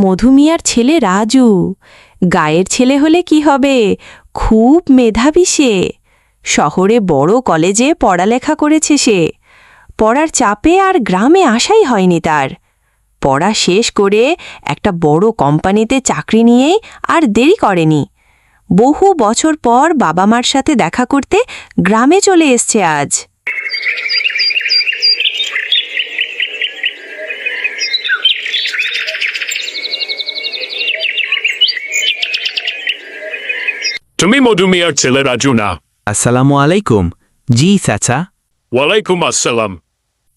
মধুমিয়ার ছেলে রাজু। গায়ের ছেলে হলে কি হবে? খুব মেধাবী সে। শহরে বড় কলেজে পড়ালেখা করেছে সে। পড়ার চাপে আর গ্রামে আসাই হয়নি তার। পড়া শেষ করে একটা বড় কোম্পানিতে চাকরি নিয়েই আর দেরি করেনি। বহু বছর পর বাবা মার সাথে দেখা করতে গ্রামে চলে এসছে আজ। তুমি মধুমিয়ার ছেলে রাজু না। আসসালামু আলাইকুম। জি চাচা। ওয়ালাইকুম আসসালাম।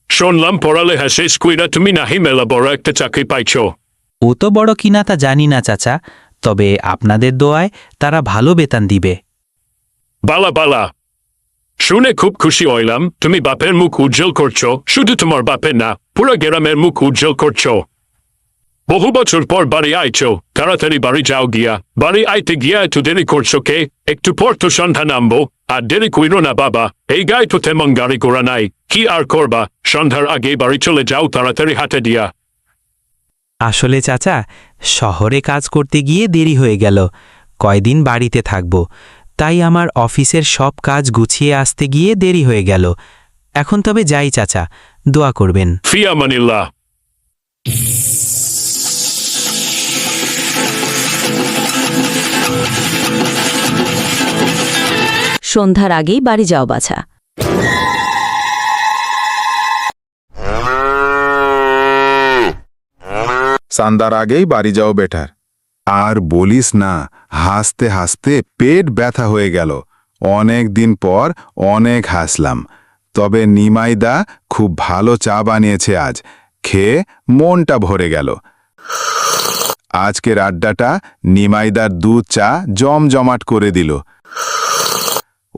শুনলাম পড়ালেখা শেষ কইরা তুমি নাহি মেলা বড় একটা চাকরি পাইছো। ও তো বড় কিনা তা জানি না চাচা। তবে আপনাদের দোয়ায় তারা ভালো বেতন দিবে। বালা বালা। শুনে খুব খুশি হইলাম। তুমি বাপের মুখ উজ্জ্বল করছ। শুধু তোমার বাপের না পুরো গ্রামের মুখ উজ্জ্বল করছ। বহু বছর পর বাড়ি আইছো তাড়াতাড়ি বাড়ি যাও গিয়া। বাড়ি আইতে গিয়া একটু দেরি করছ কে? একটু পর তো সন্ধ্যা নামবো আর দেরি কইরো না বাবা এই গায়ে তো তেমন গাড়ি ঘোড়া নাই কি আর করবা? সন্ধ্যার আগে বাড়ি চলে যাও তাড়াতাড়ি হাতে দিয়া। আসলে চাচা শহরে কাজ করতে গিয়ে দেরি হয়ে গেল কয়দিন বাড়িতে থাকব। তাই আমার অফিসের সব কাজ গুছিয়ে আসতে গিয়ে দেরি হয়ে গেল। এখন তবে যাই চাচা দোয়া করবেন। ফিয়া মানিল্লা সন্ধ্যার আগেই বাড়ি যাও বাছা। সান্দার আগেই বাড়ি যাও বেটার। আর বলিস না, হাসতে হাসতে পেট ব্যথা হয়ে গেল। অনেক দিন পর অনেক হাসলাম। তবে নিমাইদা খুব ভালো চা বানিয়েছে আজ। খেয়ে মনটা ভরে গেল। আজকের আড্ডাটা নিমাইদার দুধ চা জমজমাট করে দিল।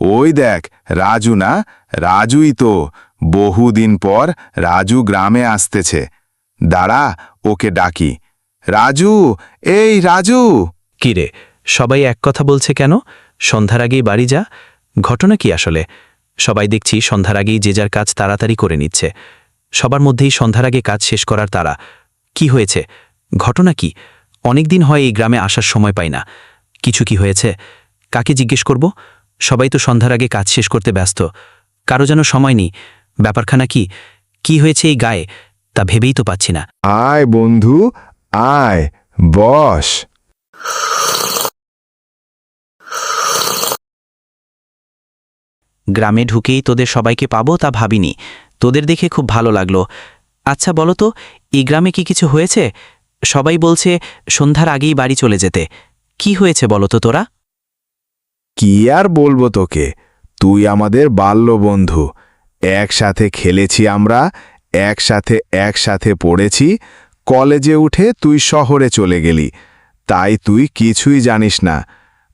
ওই দেখ, রাজু না? রাজুই তো। বহুদিন পর রাজু গ্রামে আসতেছে। দাঁড়া, ওকে ডাকি। রাজু, এই রাজু! কিরে, সবাই এক কথা বলছে কেন? সন্ধ্যার আগেই বাড়ি যা। ঘটনা কি আসলে? সবাই দেখছি সন্ধ্যার আগেই যে যার কাজ তাড়াতাড়ি করে নিচ্ছে। সবার মধ্যেই সন্ধ্যার আগে কাজ শেষ করার তারা কি হয়েছে? ঘটনা কি? অনেকদিন হয় এই গ্রামে আসার সময় পাই না। কিছু কি হয়েছে? কাকে জিজ্ঞেস করব? সবাই তো সন্ধ্যার আগে কাজ শেষ করতে ব্যস্ত। কারও যেন সময় নেই। ব্যাপারখানা কি? কি হয়েছে এই গায়ে? তা ভেবেই তো পাচ্ছি না। আয় বন্ধু আয় বস। গ্রামে ঢুকেই তোদের সবাইকে পাবো তা ভাবিনি। তোদের দেখে খুব ভালো লাগল। আচ্ছা বলো তো এই গ্রামে কি কিছু হয়েছে? সবাই বলছে, সন্ধ্যার আগেই বাড়ি চলে যেতে। কি হয়েছে বলো তো তোরা? কি আর বলব তোকে? তুই আমাদের বাল্য বন্ধু একসাথে খেলেছি আমরা, একসাথে একসাথে পড়েছি। কলেজে উঠে তুই শহরে চলে গেলি। তাই তুই কিছুই জানিস না।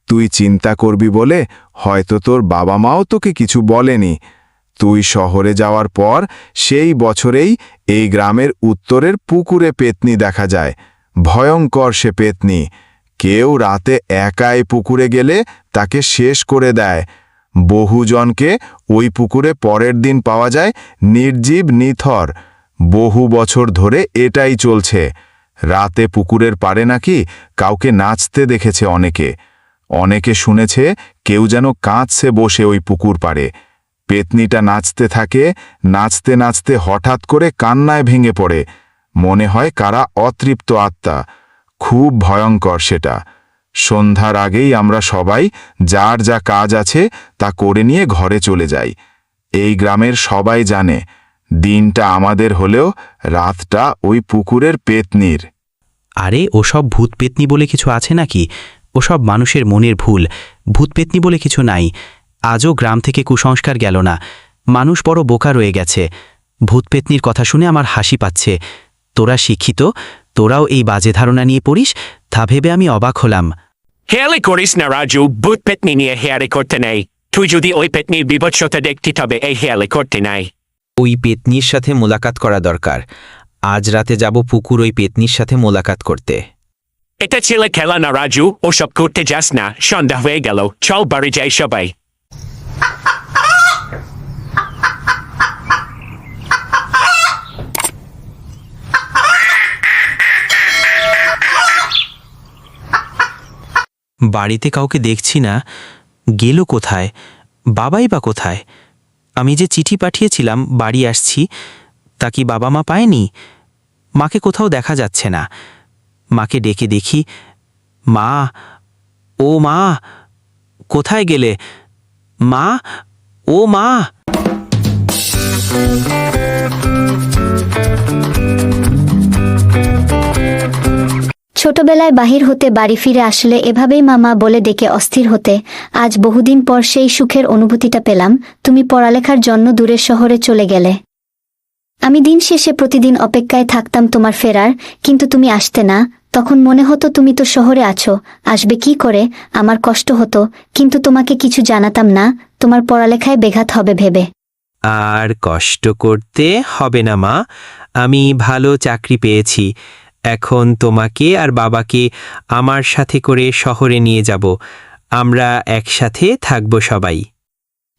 তুই চিন্তা করবি বলে হয়তো তোর বাবা মাও তোকে কিছু বলেনি। তুই শহরে যাওয়ার পর সেই বছরেই এই গ্রামের উত্তরের পুকুরে পেতনি দেখা যায়। ভয়ঙ্কর সে পেতনি। কেউ রাতে একাই পুকুরে গেলে তাকে শেষ করে দেয়। বহুজনকে ওই পুকুরে পরের দিন পাওয়া যায় নির্জীব নিথর। বহু বছর ধরে এটাই চলছে। রাতে পুকুরের পারে নাকি কাউকে নাচতে দেখেছে অনেকে। অনেকে শুনেছে কেউ যেন কাঁদছে বসে ওই পুকুর পাড়ে। পেতনিটা নাচতে থাকে, নাচতে নাচতে হঠাৎ করে কান্নায় ভেঙে পড়ে। মনে হয় কারা অতৃপ্ত আত্মা। খুব ভয়ঙ্কর সেটা। সন্ধ্যার আগেই আমরা সবাই যার যা কাজ আছে তা করে নিয়ে ঘরে চলে যাই। এই গ্রামের সবাই জানে, দিনটা আমাদের হলেও রাতটা ওই পুকুরের পেতনির। আরে, ওসব ভূত পেতনি বলে কিছু আছে নাকি? ওসব মানুষের মনের ভুল। ভূত পেতনি বলে কিছু নাই। আজও গ্রাম থেকে কুসংস্কার গেল না। মানুষ বড় বোকা রয়ে গেছে। ভূত পেতনির কথা শুনে আমার হাসি পাচ্ছে। তোরা শিক্ষিত তোরাও এই বাজে ধারণা নিয়ে পড়িস তা ভেবে আমি অবাক হলাম। হেয়ালে করিস না রাজু বুট পেতনি নিয়ে হেয়ালে করতে নেই। তুই যদি ওই পেতনির বিভৎসতা দেখতে তবে এই হেয়ালে করতে নাই। ওই পেতনির সাথে মোলাকাত করা দরকার। আজ রাতে যাব পুকুর ওই পেতনির সাথে মোলাকাত করতে। এটা ছেলে খেলা না রাজু ওসব করতে যাস না। সন্ধ্যা হয়ে গেল। চল বাড়ি যাই সবাই। বাড়িতে কাউকে দেখছি না, গেল কোথায়, বাবাই বা কোথায়? আমি যে চিঠি পাঠিয়েছিলাম, বাড়ি আসছি, তা কি বাবা মা পায়নি? মাকে কোথাও দেখা যাচ্ছে না। মাকে ডেকে দেখি, মা, ও মা, কোথায় গেলে? মা, ও মা। ছোটবেলায় বাহির হতে বাড়ি ফিরে আসলে এভাবেই মামা বলে ডেকে অস্থির হতে, আজ বহুদিন পর সেই সুখের অনুভূতিটা পেলাম, তুমি পড়ালেখার জন্য দূরের শহরে চলে গেলে। আমি দিন শেষে প্রতিদিন অপেক্ষায় থাকতাম তোমার ফেরার, কিন্তু তুমি আসতে না, তখন মনে হতো তুমি তো শহরে আছো, আসবে কি করে, আমার কষ্ট হতো, কিন্তু তোমাকে কিছু জানাতাম না, তোমার পড়ালেখায় বেঘাত হবে ভেবে। আর কষ্ট করতে হবে না মা, আমি ভালো চাকরি পেয়েছি এখন তোমাকে আর বাবাকে আমার সাথে করে শহরে নিয়ে যাব। আমরা একসাথে থাকব সবাই।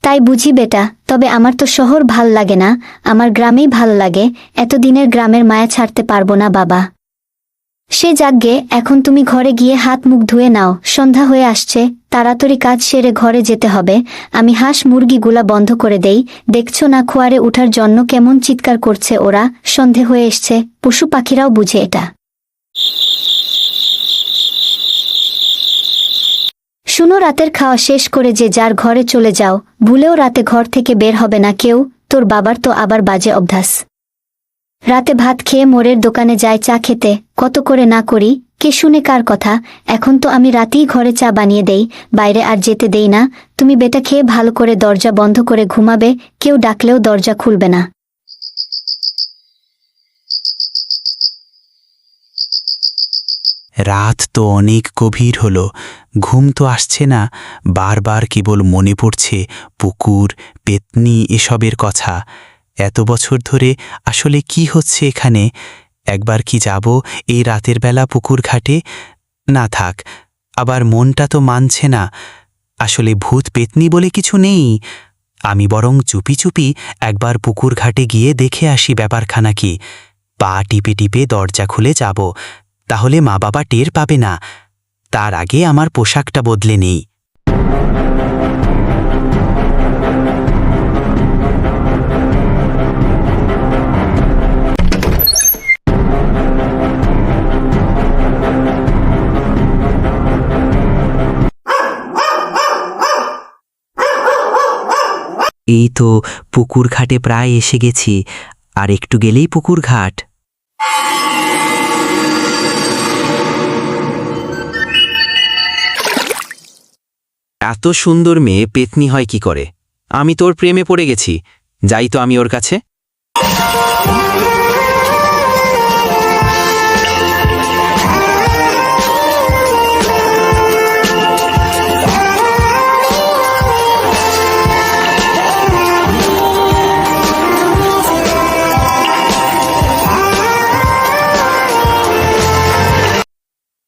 তাই বুঝি বেটা, তবে আমার তো শহর ভালো লাগে না, আমার গ্রামেই ভালো লাগে, এতদিনের গ্রামের মায়া ছাড়তে পারব না বাবা। সে যাগ্গে এখন তুমি ঘরে গিয়ে হাত মুখ ধুয়ে নাও। সন্ধ্যা হয়ে আসছে, তাড়াতাড়ি কাজ সেরে ঘরে যেতে হবে। আমি হাঁস মুরগিগুলা বন্ধ করে দেই। দেখছ না খোয়ারে উঠার জন্য কেমন চিৎকার করছে ওরা? সন্ধে হয়ে এসছে, পশু পাখিরাও বুঝে এটা। শুনো রাতের খাওয়া শেষ করে যে যার ঘরে চলে যাও। ভুলেও রাতে ঘর থেকে বের হবে না কেউ, তোর বাবার তো আবার বাজে অভ্যাস। রাতে ভাত খেয়ে মোড়ের দোকানে যায় চা খেতে। কত করে না করি, কে শুনে কার কথা? এখন তো আমি রাতেই ঘরে চা বানিয়ে দেই, বাইরে আর যেতে দেই না। তুমি বেটা খেয়ে ভালো করে দরজা বন্ধ করে ঘুমাবে, কেউ ডাকলেও দরজা খুলবে না। রাত তো অনেক গভীর হলো, ঘুম তো আসছে না, বারবার কেবল মনে পড়ছে পুকুর, পেতনি এসবের কথা। এত বছর ধরে আসলে কি হচ্ছে এখানে? একবার কি যাব এই রাতের বেলা পুকুর ঘাটে? না থাক, আবার মনটা তো মানছে না। আসলে ভূত পেতনি বলে কিছু নেই। আমি বরং চুপি চুপি একবার পুকুর ঘাটে গিয়ে দেখে আসি ব্যাপারখানা কি। পা টিপে টিপে দরজা খুলে যাব, তাহলে মা বাবা টের পাবে না। তার আগে আমার পোশাকটা বদলে নেই। এই তো পুকুর ঘাটে প্রায় এসে গেছি, আর একটু গেলেই পুকুর ঘাট। এত সুন্দর মেয়ে পেতনি হয় কি করে? আমি তোর প্রেমে পড়ে গেছি, যাই তো আমি ওর কাছে।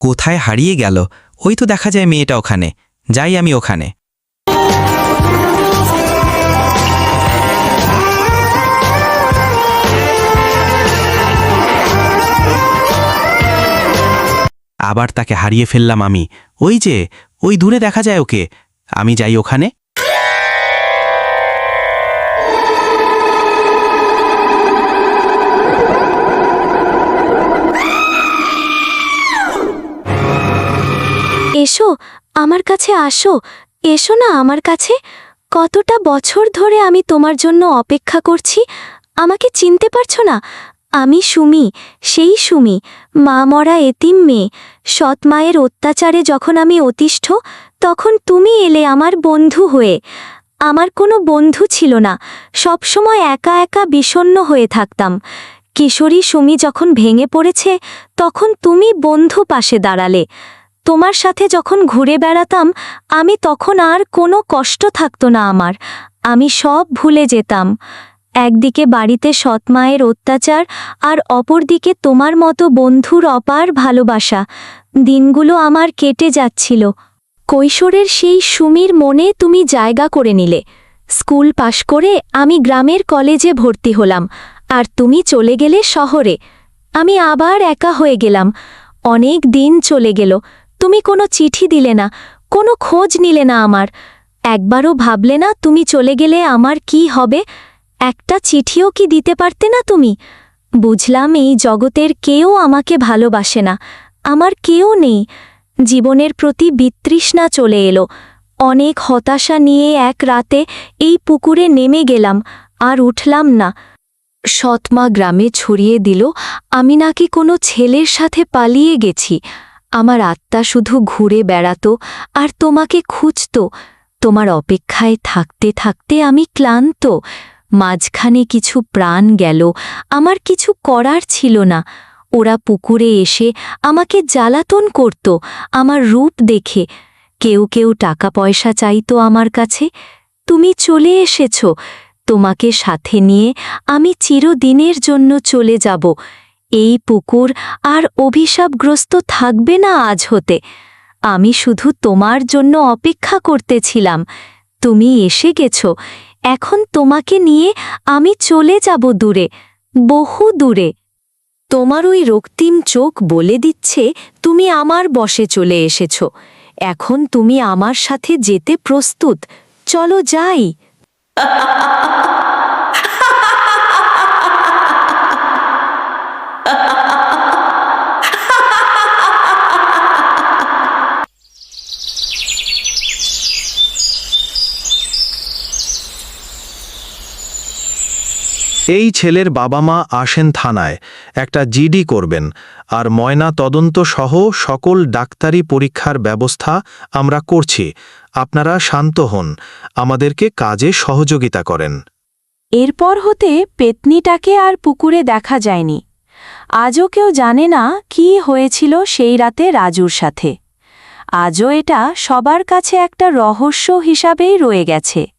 কোথায় হারিয়ে গেল? ওই তো দেখা যায় মেয়েটা ওখানে। যাই আমি ওখানে। আবার তাকে হারিয়ে ফেললাম আমি। ওই যে, ওই দূরে দেখা যায় ওকে। আমি যাই ওখানে। আমার কাছে আসো, এসো না আমার কাছে। কতটা বছর ধরে আমি তোমার জন্য অপেক্ষা করছি, আমাকে চিনতে পারছ না। আমি সুমি, সেই সুমি, মা মরা এতিম মেয়ে। সৎ মায়ের অত্যাচারে যখন আমি অতিষ্ঠ, তখন তুমি এলে আমার বন্ধু হয়ে। আমার কোনো বন্ধু ছিল না, সবসময় একা একা বিষণ্ণ হয়ে থাকতাম। কিশোরী সুমি যখন ভেঙে পড়েছে, তখন তুমি বন্ধু পাশে দাঁড়ালে। তোমার সাথে যখন ঘুরে বেড়াতাম, আমি তখন আর কোনো কষ্ট থাকতো না আমার। আমি সব ভুলে যেতাম। একদিকে বাড়িতে সৎমায়ের অত্যাচার আর অপরদিকে তোমার মতো বন্ধুর অপার ভালোবাসা। দিনগুলো আমার কেটে যাচ্ছিল। কৈশোরের সেই সুমির মনে তুমি জায়গা করে নিলে। স্কুল পাশ করে আমি গ্রামের কলেজে ভর্তি হলাম আর তুমি চলে গেলে শহরে। আমি আবার একা হয়ে গেলাম। অনেক দিন চলে গেল। তুমি কোনো চিঠি দিলে না, কোনো খোঁজ নিলে না আমার। একবারও ভাবলে না তুমি চলে গেলে আমার কি হবে? একটা চিঠিও কি দিতে পারতে না তুমি? বুঝলাম এই জগতের কেউ আমাকে ভালোবাসে না, আমার কেউ নেই। জীবনের প্রতি বিতৃষ্ণা চলে এলো। অনেক হতাশা নিয়ে এক রাতে এই পুকুরে নেমে গেলাম, আর উঠলাম না। সৎমা গ্রামে ছড়িয়ে দিল, আমি নাকি কোনো ছেলের সাথে পালিয়ে গেছি। আমার আত্মা শুধু ঘুরে বেড়াতো আর তোমাকে খুঁজত। তোমার অপেক্ষায় থাকতে থাকতে আমি ক্লান্ত। মাঝখানে কিছু প্রাণ গেল, আমার কিছু করার ছিল না। ওরা পুকুরে এসে আমাকে জ্বালাতন করত, আমার রূপ দেখে। কেউ কেউ টাকা পয়সা চাইত আমার কাছে। তুমি চলে এসেছ, তোমাকে সাথে নিয়ে আমি চিরদিনের জন্য চলে যাব। এই পুকুর আর অভিশাপগ্রস্ত থাকবে না আজ হতে। আমি শুধু তোমার জন্য অপেক্ষা করতেছিলাম। তুমি এসে গেছ। এখন তোমাকে নিয়ে আমি চলে যাব দূরে, বহু দূরে। তোমার ওই রক্তিম চোখ বলে দিচ্ছে, তুমি আমার বসে চলে এসেছ। এখন তুমি আমার সাথে যেতে প্রস্তুত। চলো যাই। এই ছেলের বাবা মা আসেন থানায়, একটা জিডি করবেন, আর ময়না তদন্ত সহ সকল ডাক্তারি পরীক্ষার ব্যবস্থা আমরা করছি। আপনারা শান্ত হন, আমাদেরকে কাজে সহযোগিতা করেন। এরপর হতে পেতনিটাকে আর পুকুরে দেখা যায়নি। আজও কেউ জানে না কি হয়েছিল সেই রাতে রাজুর সাথে। আজও এটা সবার কাছে একটা রহস্য হিসাবেই রয়ে গেছে।